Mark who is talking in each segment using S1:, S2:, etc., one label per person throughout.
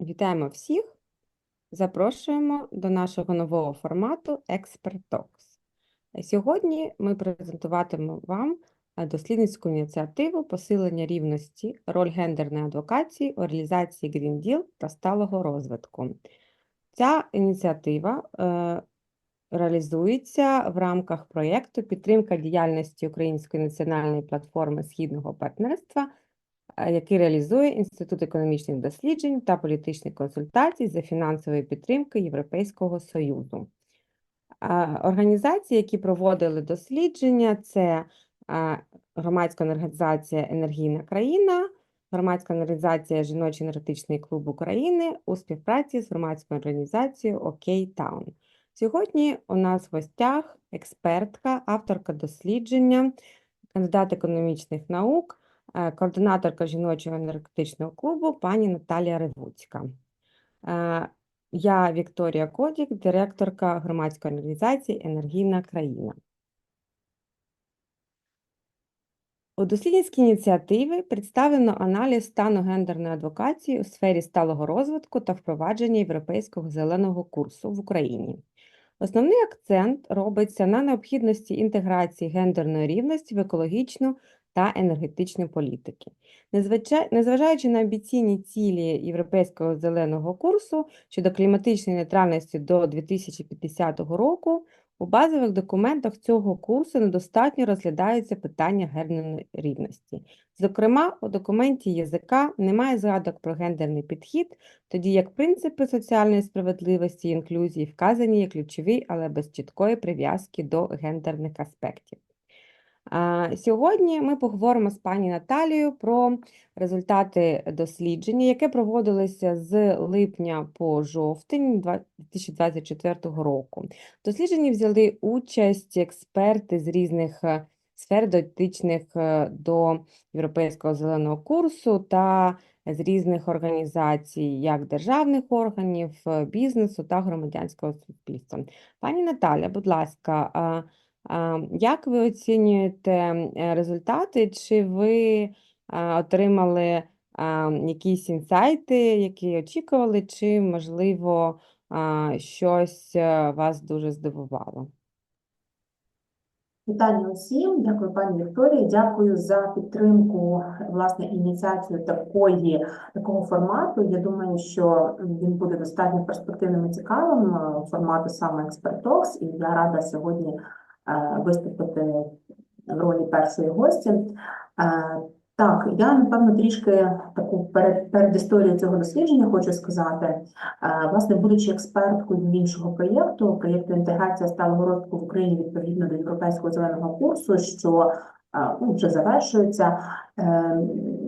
S1: Вітаємо всіх. Запрошуємо до нашого нового формату Expert Talks. Сьогодні ми презентуватимемо вам дослідницьку ініціативу посилення рівності, роль гендерної адвокації у реалізації Green Deal та сталого розвитку. Ця ініціатива е, реалізується в рамках проєкту Підтримка діяльності Української національної платформи Східного партнерства який реалізує Інститут економічних досліджень та політичних консультацій за фінансової підтримки Європейського Союзу. Організації, які проводили дослідження, це громадська організація Енергійна країна, громадська організація Жіночий енергетичний клуб України у співпраці з громадською організацією Окей Таун. Сьогодні у нас в гостях експертка, авторка дослідження, кандидат економічних наук, координаторка жіночого енергетичного клубу пані Наталія Ревуцька. Е, Я Вікторія Кодік, директорка громадської організації Енергійна країна. У дослідницькій ініціативі представлено аналіз стану гендерної адвокації у сфері сталого розвитку та впровадження європейського зеленого курсу в Україні. Основний акцент робиться на необхідності інтеграції гендерної рівності в екологічну та енергетичну політики. Незважаючи на амбіційні цілі Європейського зеленого курсу щодо кліматичної нейтральності до 2050 року, у базових документах цього курсу недостатньо розглядаються питання гендерної рівності. Зокрема, у документі язика немає згадок про гендерний підхід, тоді як принципи соціальної справедливості і інклюзії вказані як ключові, але без чіткої прив'язки до гендерних аспектів. А, Сьогодні ми поговоримо з пані Наталією про результати дослідження, яке проводилося з липня по жовтень два- 2024 року. В дослідженні взяли участь експерти з різних е, сфер, дотичних е, до Європейського зеленого курсу та з різних організацій, як державних органів, е, бізнесу та громадянського суспільства. Пані Наталя, будь ласка, як ви оцінюєте е, результати? Чи ви отримали якісь інсайти, які очікували, чи, можливо, щось е, вас дуже здивувало?
S2: Вітання усім, дякую пані Вікторії, дякую за підтримку, власне, ініціацію такої, такого формату. Я думаю, що він буде достатньо перспективним і цікавим е, формату саме Talks, і я рада сьогодні е, виступити в ролі першої гості. Е, Так, я напевно трішки таку перед, перед історією цього дослідження хочу сказати. Е, Власне, будучи експерткою іншого проєкту, проєкту інтеграція сталого розвитку в Україні відповідно до Європейського зеленого курсу, що е, ну, вже завершується, е,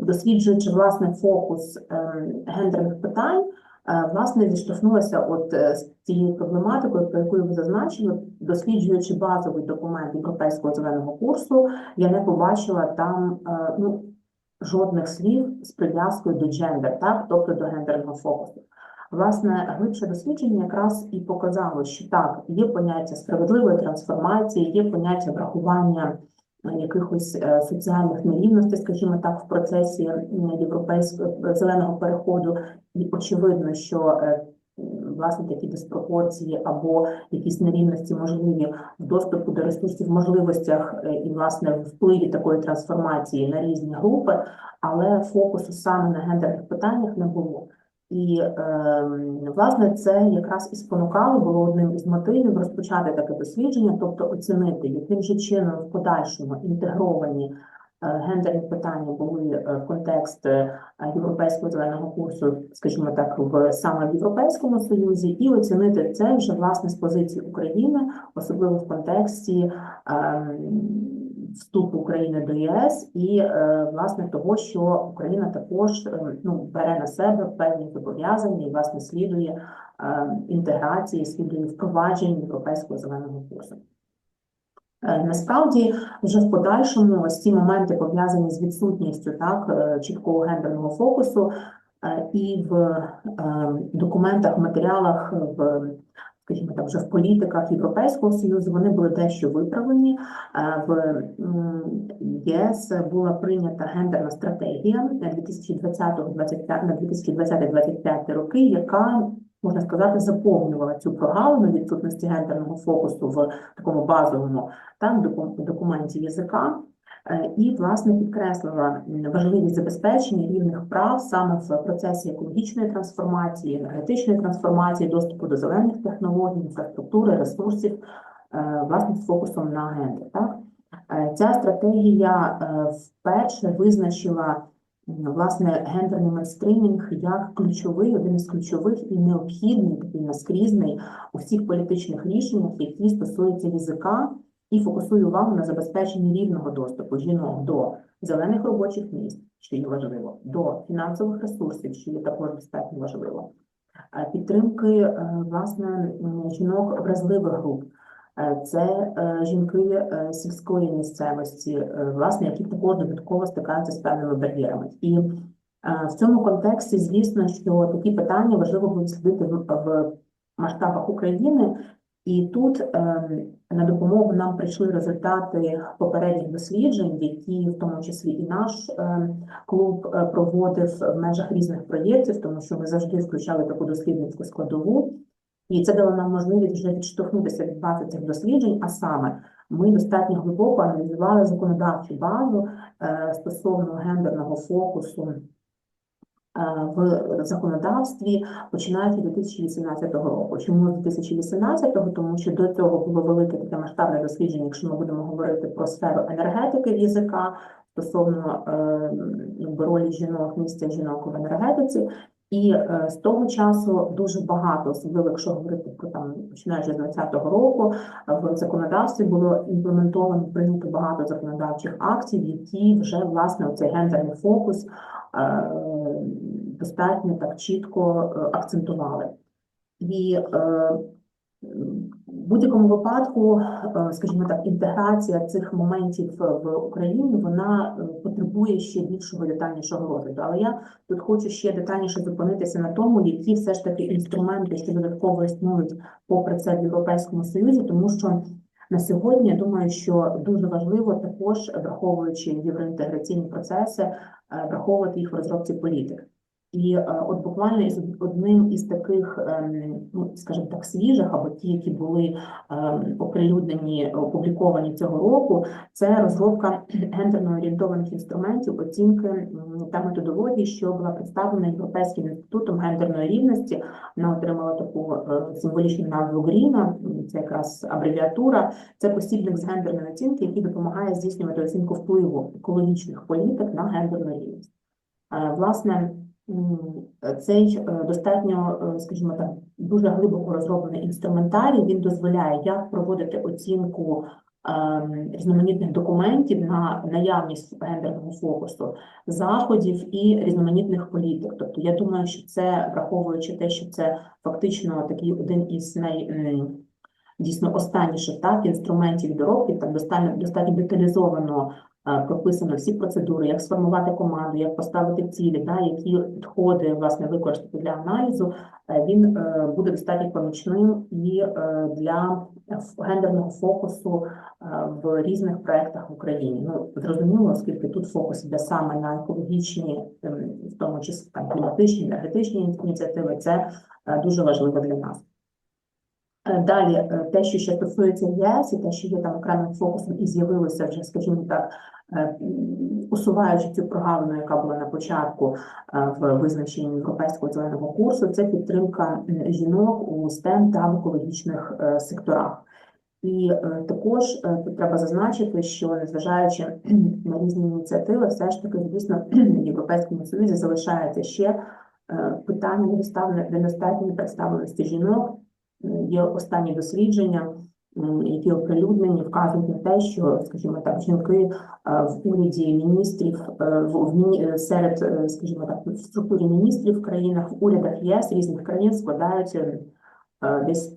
S2: досліджуючи власне фокус е, гендерних питань, е, власне зіштовхнулася от е, з цією проблематикою, про яку ви зазначили, досліджуючи базовий документ Європейського зеленого курсу, я не побачила там е, ну, жодних слів з прив'язкою до джендер, так, тобто до гендерного фокусу. Власне, глибше дослідження якраз і показало, що так, є поняття справедливої трансформації, є поняття врахування е, якихось е, соціальних нерівностей, скажімо так, в процесі європейського е, зеленого переходу. І очевидно, що е, власне такі диспропорції або якісь нерівності можливі в доступу до ресурсів, можливостях і власне впливі такої трансформації на різні групи, але фокусу саме на гендерних питаннях не було. І ем, власне це якраз і спонукало, було одним із мотивів розпочати таке дослідження, тобто оцінити, яким же чином в подальшому інтегровані е, гендерні питання були е, в контекст е, європейського зеленого курсу, скажімо так, в саме в Європейському Союзі, і оцінити це вже власне з позиції України, особливо в контексті ем, вступу України до ЄС і е, власне того, що Україна також е, ну, бере на себе певні зобов'язання і власне слідує е, інтеграції, слідує впровадженню європейського зеленого курсу. Насправді, вже в подальшому ось ці моменти пов'язані з відсутністю так чіткого гендерного фокусу і в документах, матеріалах, в скажімо так, вже в політиках Європейського Союзу, вони були дещо виправлені. Е, В ЄС була прийнята гендерна стратегія на 2020-2025 роки, яка можна сказати, заповнювала цю прогалину відсутності гендерного фокусу в такому базовому там документі язика. Е, І, власне, підкреслила важливість забезпечення рівних прав саме в процесі екологічної трансформації, енергетичної трансформації, доступу до зелених технологій, інфраструктури, ресурсів, е, власне, з фокусом на гендер. Так? Е, Ця стратегія вперше визначила власне гендерний мейнстримінг як ключовий, один із ключових і необхідний, такий наскрізний у всіх політичних рішеннях, які стосуються язика, і фокусує увагу на забезпеченні рівного доступу жінок до зелених робочих місць, що є важливо, до фінансових ресурсів, що є також достатньо важливо, е, підтримки е, власне жінок вразливих груп. Е, Це жінки сільської місцевості, власне, які також додатково стикаються з певними бар'єрами. І в цьому контексті, звісно, що такі питання важливо буде слідити в масштабах України. І тут ем, на допомогу нам прийшли результати попередніх досліджень, які в тому числі і наш ем, клуб е, проводив в межах різних проєктів, тому що ми завжди включали таку дослідницьку складову. І це дало нам можливість вже відштовхнутися від бази цих досліджень, а саме ми достатньо глибоко аналізували законодавчу базу е, стосовно гендерного фокусу в законодавстві, починаючи з 2018 року. Чому з 2018? Тому що до цього було велике таке масштабне дослідження, якщо ми будемо говорити про сферу енергетики в язика, стосовно е, якби, ролі жінок, місця жінок в енергетиці. І е, з того часу дуже багато, особливо якщо говорити про там починаючи з 20-го року, в законодавстві було імплементовано прийнято багато законодавчих актів, які вже власне цей гендерний фокус е, достатньо так чітко е, акцентували. І е, в будь-якому випадку, е, скажімо так, інтеграція цих моментів в Україні вона е, потребує ще більшого детальнішого розгляду. Але я тут хочу ще детальніше зупинитися на тому, які все ж таки інструменти, що додатково існують попри це в Європейському Союзі, тому що на сьогодні я думаю, що дуже важливо також, враховуючи євроінтеграційні процеси, е, враховувати їх в розробці політик. І е, от буквально із одним із таких, ем, ну скажімо так, свіжих або ті, які були ем, оприлюднені, опубліковані цього року, це розробка гендерно орієнтованих інструментів оцінки та методології, що була представлена Європейським інститутом гендерної рівності. Вона отримала таку е, символічну назву Гріна. Це якраз абревіатура. Це посібник з гендерної оцінки, який допомагає здійснювати оцінку впливу екологічних політик на гендерну рівність. Е, Власне, цей е, достатньо, е, скажімо так, дуже глибоко розроблений інструментарій. Він дозволяє як проводити оцінку ем, різноманітних документів на наявність гендерного фокусу, заходів і різноманітних політик. Тобто, я думаю, що це враховуючи те, що це фактично такий один із най дійсно останніших так інструментів доробки, так достатньо достатньо деталізовано прописано всі процедури, як сформувати команду, як поставити цілі, да, які підходи власне використати для аналізу. е, Він е, буде достатньо помічним і е, для гендерного фокусу е, в різних проектах в Україні. Ну зрозуміло, оскільки тут фокус іде саме на екологічні, ем, в тому числі там кліматичні, енергетичні ініціативи. Це е, дуже важливо для нас. Е, Далі, е, те, що ще стосується ЄС, і те, що є там окремим фокусом і з'явилося вже, скажімо так, е, усуваючи цю прогалину, яка була на початку в визначенні європейського зеленого курсу, це підтримка жінок у STEM та в екологічних секторах. І також тут треба зазначити, що незважаючи на різні ініціативи, все ж таки, звісно, в Європейському Союзі залишається ще питання недостатньої представленості жінок. Є останні дослідження, які оприлюднені, вказують на те, що, скажімо так, жінки е, в уряді міністрів, е, в, е, серед, скажімо так, в структурі міністрів в країнах, в урядах ЄС різних країн складають е, десь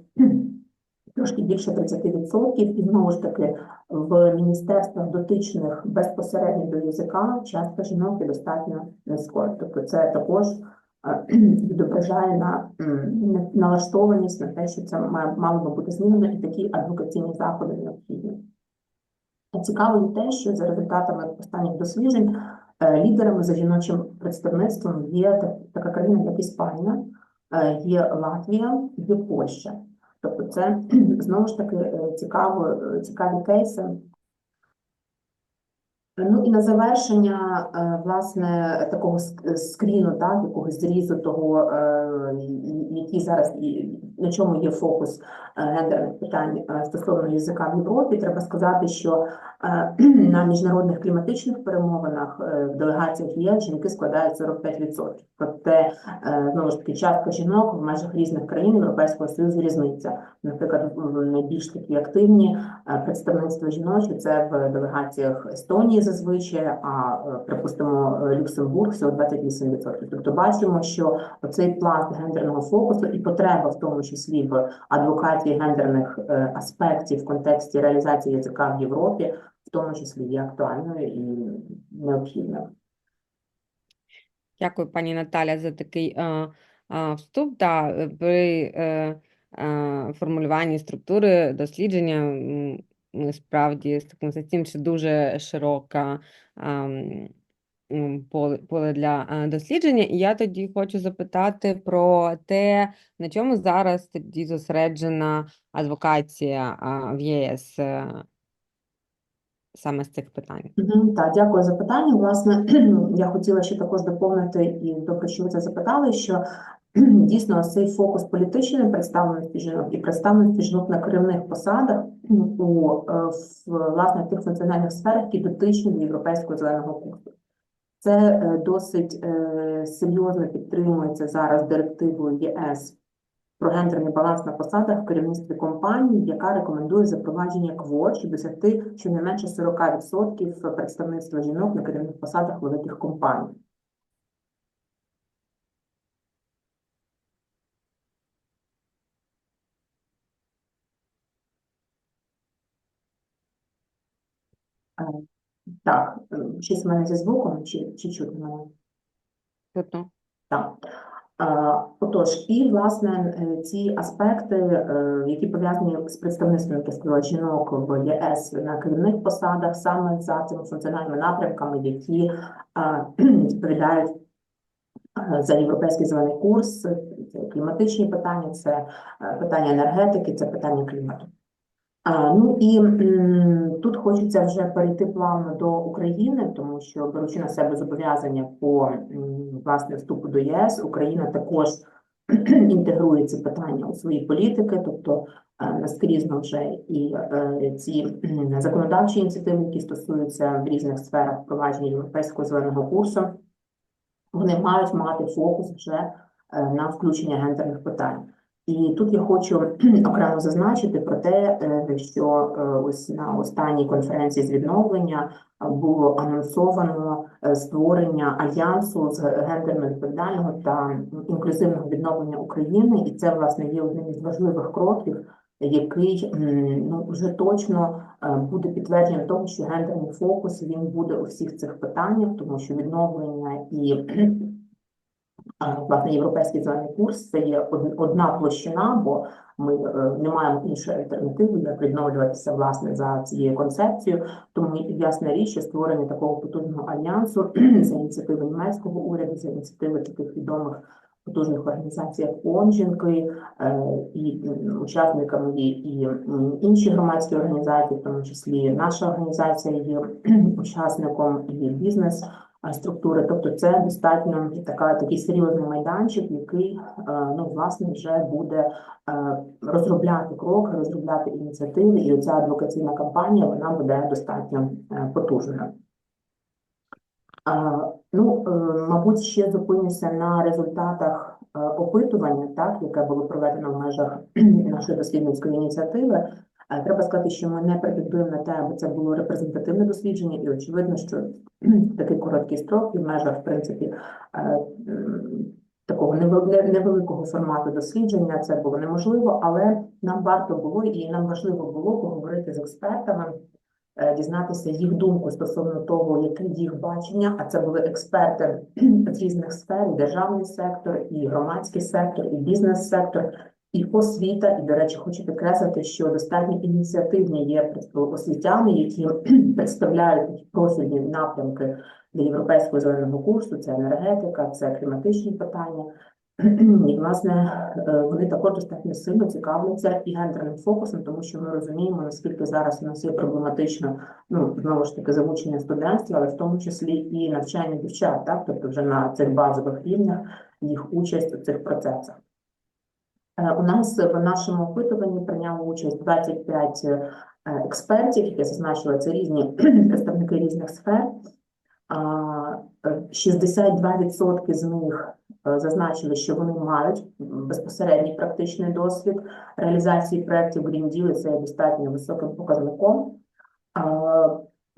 S2: трошки більше 30%, і знову ж таки в міністерствах дотичних безпосередньо до язика частка жінок є достатньо низькою. Тобто це також відображає на налаштованість на те, що це мало би бути змінено, і такі адвокаційні заходи необхідні. Цікаво те, що за результатами останніх досліджень е, лідерами за жіночим представництвом є така країна, як Іспанія, е, є Латвія, є Польща. Тобто це знову ж таки е, цікаво, цікаві кейси. Ну і на завершення, е, власне, такого ск- скріну, так, якогось зрізу того, е, і- який зараз і на чому є фокус е, гендерних питань стосовно язика в Європі, треба сказати, що на міжнародних кліматичних перемовинах в делегаціях ЄС жінки складають 45%. Проте, знову ж таки, частка жінок в межах різних країн Європейського Союзу різниця. Наприклад, найбільш такі активні Представництво жіноче це в делегаціях Естонії зазвичай, а е, припустимо е, Люксембург всього 28%. Тобто бачимо, що цей пласт гендерного фокусу і потреба, в тому числі в адвокатії гендерних е, аспектів в контексті реалізації язика в Європі, в тому числі є актуальною і необхідною.
S1: Дякую, пані Наталя, за такий е, е, вступ. Да, при е, формулюванні структури дослідження справді стикнулися з тим, що дуже широка поле, для дослідження. І я тоді хочу запитати про те, на чому зараз тоді зосереджена адвокація в ЄС е, саме з цих питань.
S2: Так, дякую за питання. Власне, я хотіла ще також доповнити і добре, що ви це запитали, що дійсно цей фокус політичної представленості жінок і представленості жінок на керівних посадах у е, власне тих функціональних сферах, які дотичні до європейського зеленого курсу. Це е, досить е, серйозно підтримується зараз директивою ЄС про гендерний баланс на посадах в керівництві компаній, яка рекомендує запровадження квот, щоб досягти щонайменше 40% представництва жінок на керівних посадах великих компаній. Е, Так, е, щось в мене зі звуком, чи, чи чути мене?
S1: Чутно.
S2: Так. Е, Отож, і власне е, ці аспекти, які пов'язані з представництвом, як я сказала, жінок в ЄС на керівних посадах, саме за цими функціональними напрямками, які відповідають за європейський зелений курс, це кліматичні питання, це питання енергетики, це питання клімату. Ну і тут хочеться вже перейти плавно до України, тому що беручи на себе зобов'язання по власне вступу до ЄС, Україна також інтегрує ці питання у свої політики, тобто е, наскрізно вже і е, ці законодавчі ініціативи, які стосуються в різних сферах впровадження європейського зеленого курсу, вони мають мати фокус вже е, на включення гендерних питань. І тут я хочу окремо зазначити про те, е, що е, ось на останній конференції з відновлення е, було анонсовано створення альянсу з гендерно відповідального та інклюзивного відновлення України, і це власне є одним із важливих кроків, який ну вже точно буде підтвердженням того, що гендерний фокус він буде у всіх цих питаннях, тому що відновлення і Власне, європейський зелений курс це є одна площина, бо ми е, не маємо іншої альтернативи, як відновлюватися власне за цією концепцією. Тому ясна річ, що створення такого потужного альянсу за ініціативи німецького уряду, за ініціативи таких відомих потужних організацій, як ООН жінки, е, і учасниками є і інші громадські організації, в тому числі наша організація є учасником і бізнес структури. Тобто це достатньо така, такий серйозний майданчик, який е, ну, власне вже буде е, розробляти кроки, розробляти ініціативи, і оця адвокаційна кампанія вона буде достатньо е, потужною. Ну, мабуть, ще зупинюся на результатах опитування, так, яке було проведено в межах нашої дослідницької ініціативи. Е, Треба сказати, що ми не претендуємо на те, аби це було репрезентативне дослідження, і очевидно, що такий короткий строк і в межах, в принципі, е, такого невеликого формату дослідження це було неможливо, але нам варто було і нам важливо було поговорити з експертами е, дізнатися їх думку стосовно того, яке їх бачення, а це були експерти з різних сфер, державний сектор, і громадський сектор, і бізнес-сектор, і освіта. І, до речі, хочу підкреслити, що достатньо ініціативні є освітяни, які представляють профільні напрямки для європейського зеленого курсу. Це енергетика, це кліматичні питання. І, власне, е, вони також достатньо сильно цікавляться і гендерним фокусом, тому що ми розуміємо, наскільки зараз у нас є проблематично, ну, знову ж таки, залучення студентства, але в тому числі і навчання дівчат, так, тобто вже на цих базових рівнях їх участь у цих процесах. Е, У нас в нашому опитуванні прийняло участь 25 е, експертів, які зазначили, це різні представники різних сфер. А, е, 62% з них зазначили, що вони мають безпосередній практичний досвід реалізації проєктів Green Deal, і це є достатньо високим показником.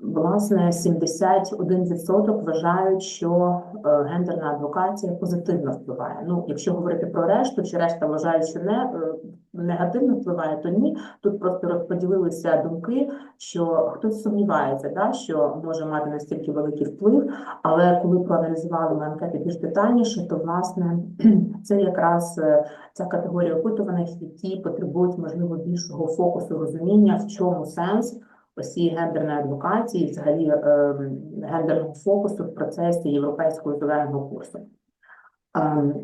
S2: Власне, 71% вважають, що е, гендерна адвокація позитивно впливає. Ну, якщо говорити про решту, чи решта вважають, що не е, негативно впливає, то ні. Тут просто розподілилися думки, що хтось сумнівається, да, що може мати настільки великий вплив. Але коли проаналізували анкети більш детальніше, то власне це якраз е, ця категорія опитуваних, які потребують можливо більшого фокусу розуміння, в чому сенс цієї гендерної адвокації, взагалі е, гендерного фокусу в процесі європейського зеленого курсу. Е,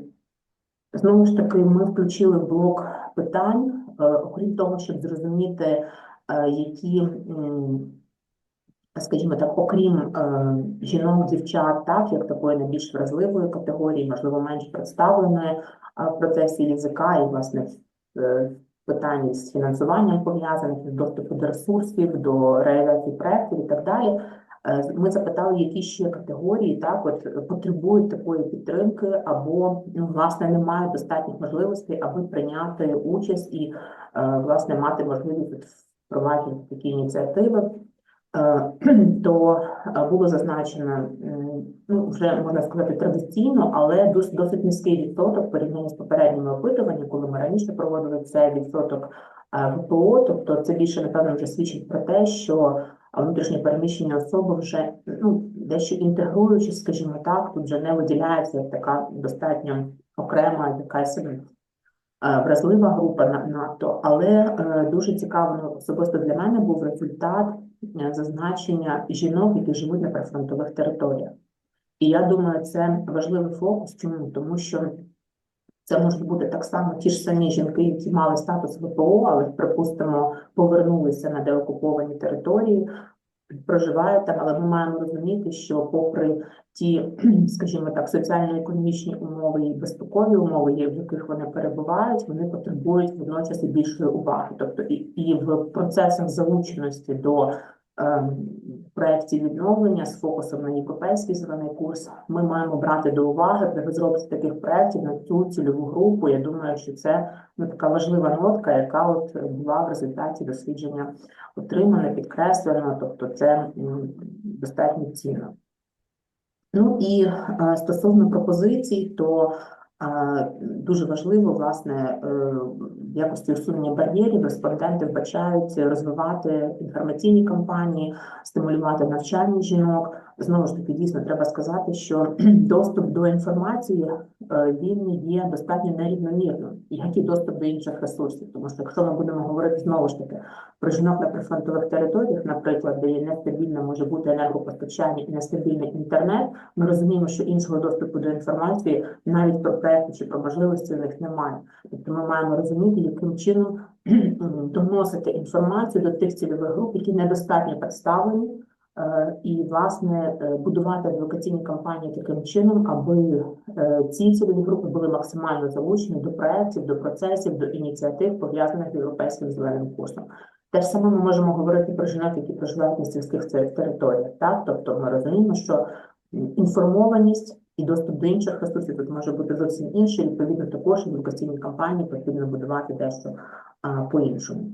S2: Знову ж таки, ми включили блок питань, е, окрім того, щоб зрозуміти, е, які, скажімо так, окрім е, жінок, дівчат, так, як такої найбільш вразливої категорії, можливо, менш представленої в процесі язика і, власне, питань з фінансуванням пов'язаних, доступу до ресурсів, до реалізації проєктів і так далі. Е, Ми запитали, які ще категорії так, от, потребують такої підтримки, або ну, власне немає достатніх можливостей, аби прийняти участь і е, власне мати можливість впроваджувати такі ініціативи. Е, То е, було зазначено, ну вже можна сказати традиційно, але дос- досить низький відсоток в порівнянні з попередніми опитуваннями, коли ми раніше проводили це відсоток е, ВПО, тобто це більше напевно вже свідчить про те, що а внутрішньо переміщені особи вже ну, дещо інтегруючись, скажімо так, тут вже не виділяється як така достатньо окрема якась вразлива група на- надто, але е, дуже цікаво особисто для мене був результат е, зазначення жінок, які живуть на прифронтових територіях. І я думаю, це важливий фокус. Чому? Тому що це можуть бути так само ті ж самі жінки, які мали статус ВПО, але, припустимо, повернулися на деокуповані території, проживають там, але ми маємо розуміти, що попри ті, скажімо так, соціально-економічні умови і безпекові умови, в яких вони перебувають, вони потребують водночас і більшої уваги. Тобто і, і в процесах залученості до ем, проєктів відновлення з фокусом на європейський зелений курс, ми маємо брати до уваги при розробці таких проєктів на цю цільову групу. Я думаю, що це ну, така важлива нотка, яка от була в результаті дослідження отримана, підкреслена, тобто це достатньо цінно. Ну і е, стосовно пропозицій, то е, дуже важливо, власне, е, в якості усунення бар'єрів респонденти вбачають розвивати інформаційні кампанії, стимулювати навчання жінок. Знову ж таки, дійсно, треба сказати, що доступ до інформації е, він є достатньо нерівномірним, як і доступ до інших ресурсів. Тому що якщо ми будемо говорити знову ж таки про жінок на прифронтових територіях, наприклад, де є нестабільне може бути енергопостачання і нестабільний інтернет, ми розуміємо, що іншого доступу до інформації навіть про проекти чи про можливості у них немає. Тобто ми маємо розуміти, яким чином доносити інформацію до тих цільових груп, які недостатньо представлені, е, і власне е, будувати адвокаційні кампанії таким чином, аби е, ці цільові групи були максимально залучені до проєктів, до процесів, до ініціатив, пов'язаних з європейським зеленим курсом. Те ж саме ми можемо говорити про жінок, які проживають на сільських те- територіях. Так? Тобто ми розуміємо, що інформованість і доступ до інших ресурсів тут може бути зовсім інший. Відповідно, також адвокаційні кампанії потрібно будувати дещо по-іншому.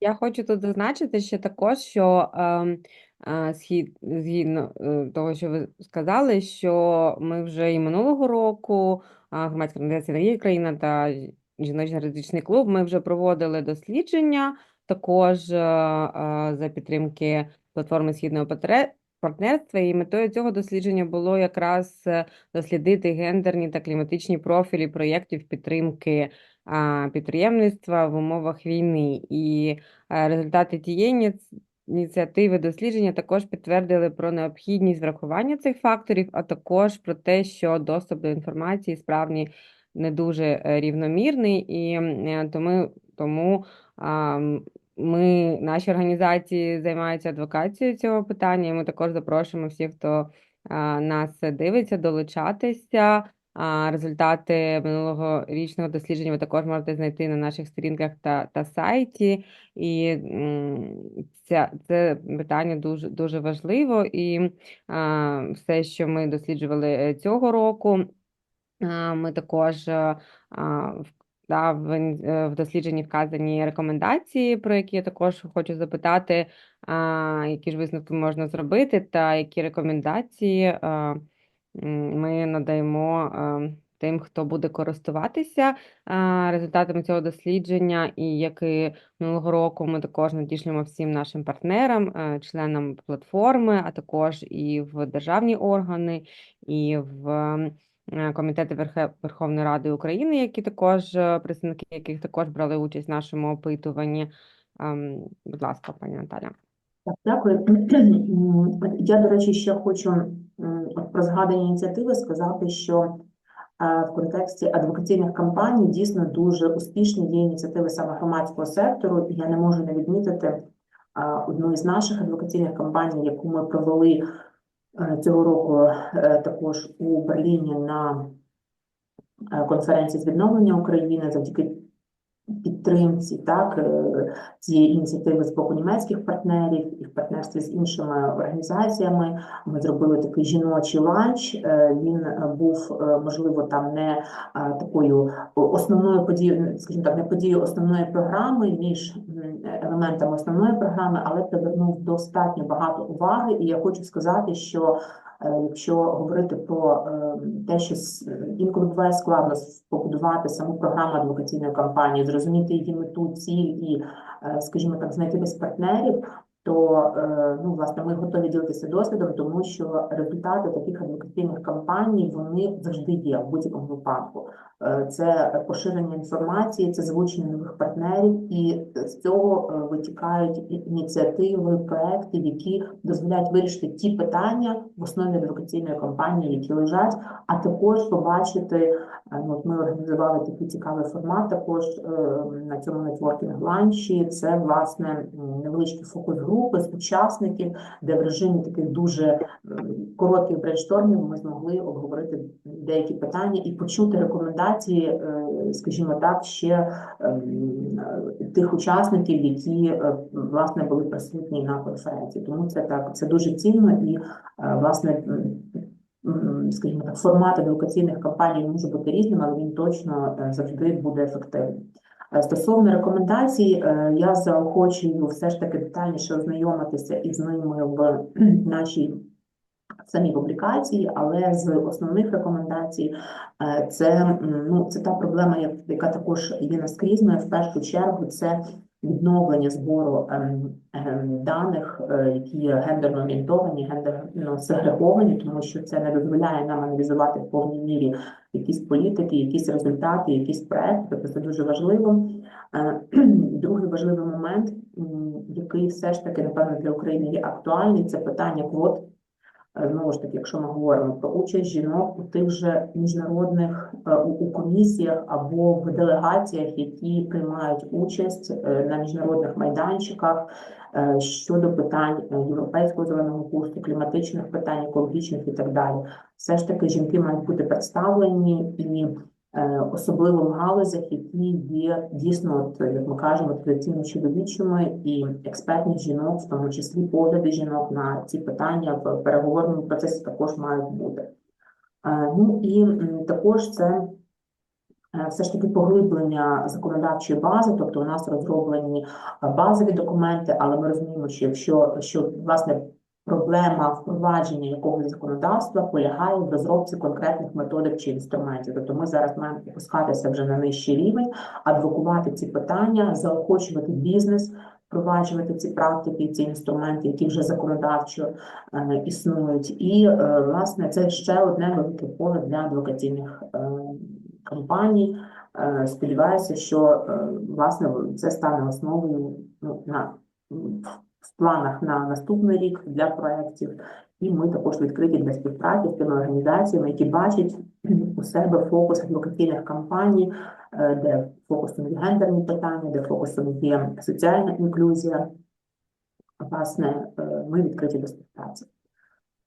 S1: Я хочу тут зазначити ще також, що ем, е, схід- згідно е, того, що ви сказали, що ми вже і минулого року, громадська організація «Надія Країна» та жіночий енергетичний клуб, ми вже проводили дослідження, також е, за підтримки платформи Східного партнерства. І метою цього дослідження було якраз е, дослідити гендерні та кліматичні профілі проєктів підтримки підприємництва в умовах війни. І е, результати тієї ініціативи дослідження також підтвердили про необхідність врахування цих факторів, а також про те, що доступ до інформації справді не дуже е, рівномірний, і тому, тому ми, наші організації займаються адвокацією цього питання, і ми також запрошуємо всіх, хто нас дивиться, долучатися. А результати минулого річного дослідження ви також можете знайти на наших сторінках та, та сайті. І ця, це питання дуже, дуже важливо. І а, все, що ми досліджували е, цього року, а, Ми також а, да, в, е, в дослідженні вказані рекомендації, про які я також хочу запитати, а, які ж висновки можна зробити, та які рекомендації а, ми надаємо а, тим, хто буде користуватися а, результатами цього дослідження, і як і минулого року ми також надішлемо всім нашим партнерам, е, членам платформи, а також і в державні органи, і в е, комітети Верховної Ради України, які також е, представники яких також брали участь в нашому опитуванні. Ем, Будь ласка, пані Наталя.
S2: Дякую. Я, до речі, ще хочу про згадані ініціативи сказати, що е, в контексті адвокаційних кампаній дійсно дуже успішні є ініціативи саме громадського сектору. Я не можу не відмітити е, одну із наших адвокаційних кампаній, яку ми провели е, цього року е, також у Берліні на е, конференції з відновлення України. Завдяки підтримці так е, цієї ініціативи з боку німецьких партнерів і в партнерстві з іншими організаціями. Ми зробили такий жіночий ланч. Е, Він е, був можливо там не такою основною подією, скажімо так, не подією основної програми між елементами основної програми, але привернув достатньо багато уваги. І я хочу сказати, що якщо говорити про те, що інколи буває складно побудувати саму програму адвокаційної кампанії, зрозуміти її мету, ціль і, е, скажімо так, знайти десь партнерів, то е, ну, власне ми готові ділитися досвідом, тому що результати таких адвокаційних кампаній вони завжди є в будь-якому випадку. Е, Це поширення інформації, це залучення нових партнерів, і з цього е, витікають ініціативи, проекти, які дозволяють вирішити ті питання в основі адвокаційної кампанії, які лежать, а також побачити. ну, От ми організували такий цікавий формат також на цьому нетворкінг ланчі. Це власне м, невеличкі фокус групи з учасників, де в режимі таких дуже коротких брейнштормів ми змогли обговорити деякі питання і почути рекомендації, е, скажімо так, ще ем, е, тих учасників, які е, власне були присутні на конференції. Тому це так це дуже цінно і е, власне. Скажімо так, формат адвокаційних кампаній може бути різним, але він точно е, завжди буде ефективним. Е, Стосовно рекомендацій, е, я заохочую все ж таки детальніше ознайомитися із ними в нашій самій публікації, але з основних рекомендацій е, це, ну, це та проблема, яка також є наскрізною. В першу чергу це відновлення збору ем, ем, даних, е, які гендерно орієнтовані, гендерно сегреговані, тому що це не дозволяє нам аналізувати в повній мірі якісь політики, якісь результати, якісь проекти. Тобто це дуже важливо. Е, Другий важливий момент, який все ж таки напевно для України є актуальний, це питання квот. Е, Знову ж таки, якщо ми говоримо про участь жінок у тих же міжнародних е, у, у комісіях або в делегаціях, які приймають участь е, на міжнародних майданчиках щодо питань європейського зеленого курсу, кліматичних питань, екологічних і так далі, все ж таки жінки мають бути представлені і особливо в галузях, які є дійсно, от, як ми кажемо, традиційно чоловічими і експертних жінок, в тому числі погляди жінок на ці питання в переговорному процесі також мають бути. Е, Ну і також це е, все ж таки поглиблення законодавчої бази, тобто у нас розроблені е, базові документи, але ми розуміємо, що якщо що власне проблема впровадження якогось законодавства полягає в розробці конкретних методик чи інструментів. Тобто ми зараз маємо опускатися вже на нижчий рівень, адвокувати ці питання, заохочувати бізнес впроваджувати ці практики, ці інструменти, які вже законодавчо е, існують. І, е, власне, це ще одне велике поле для адвокаційних е, кампаній. Е, Сподіваюся, що е, власне це стане основою ну, на в планах на наступний рік для проєктів. І ми також відкриті для співпраці з тими організаціями, які бачать у себе фокус адвокаційних кампаній, е, де фокусом є гендерні питання, де фокусом є соціальна інклюзія. Власне, е, ми відкриті до співпраці.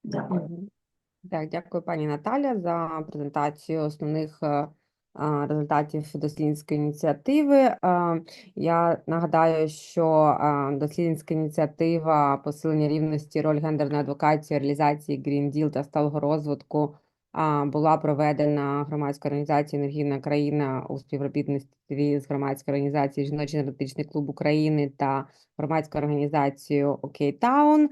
S2: Дякую.
S1: Так, дякую, пані Наталя, за презентацію основних е, результатів дослідницької ініціативи. Я нагадаю, що дослідницька ініціатива посилення рівності, роль гендерної адвокації, реалізації Green Deal та сталого розвитку була проведена громадською організацією Енергійна країна у співробітництві з громадською організацією Жіночий енергетичний клуб України та громадською організацією Окейтаун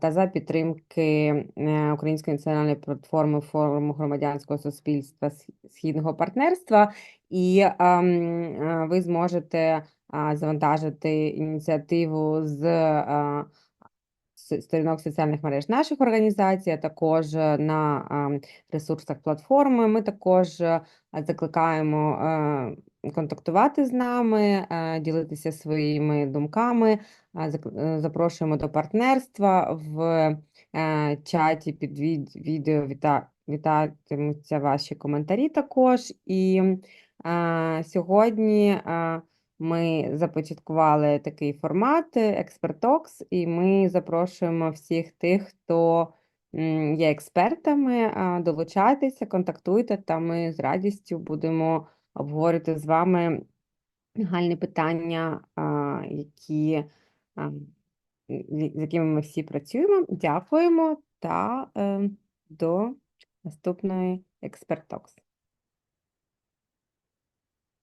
S1: та за підтримки е, Української національної платформи форуму громадянського суспільства Східного партнерства, і ем, е, ви зможете завантажити ініціативу з е, сторінок соціальних мереж наших організацій, а також е, на ресурсах платформи. Ми також е, закликаємо е, контактувати з нами, ділитися своїми думками. Е, Запрошуємо до партнерства в е, чаті під від- відео. Віта, вітатимуться ваші коментарі також. І е, сьогодні ми започаткували такий формат експертокс, і ми запрошуємо всіх тих, хто є експертами, долучайтеся, контактуйте, та ми з радістю будемо обговорити з вами нагальні питання, які, з якими ми всі працюємо. Дякуємо та е, до наступної Експертокс.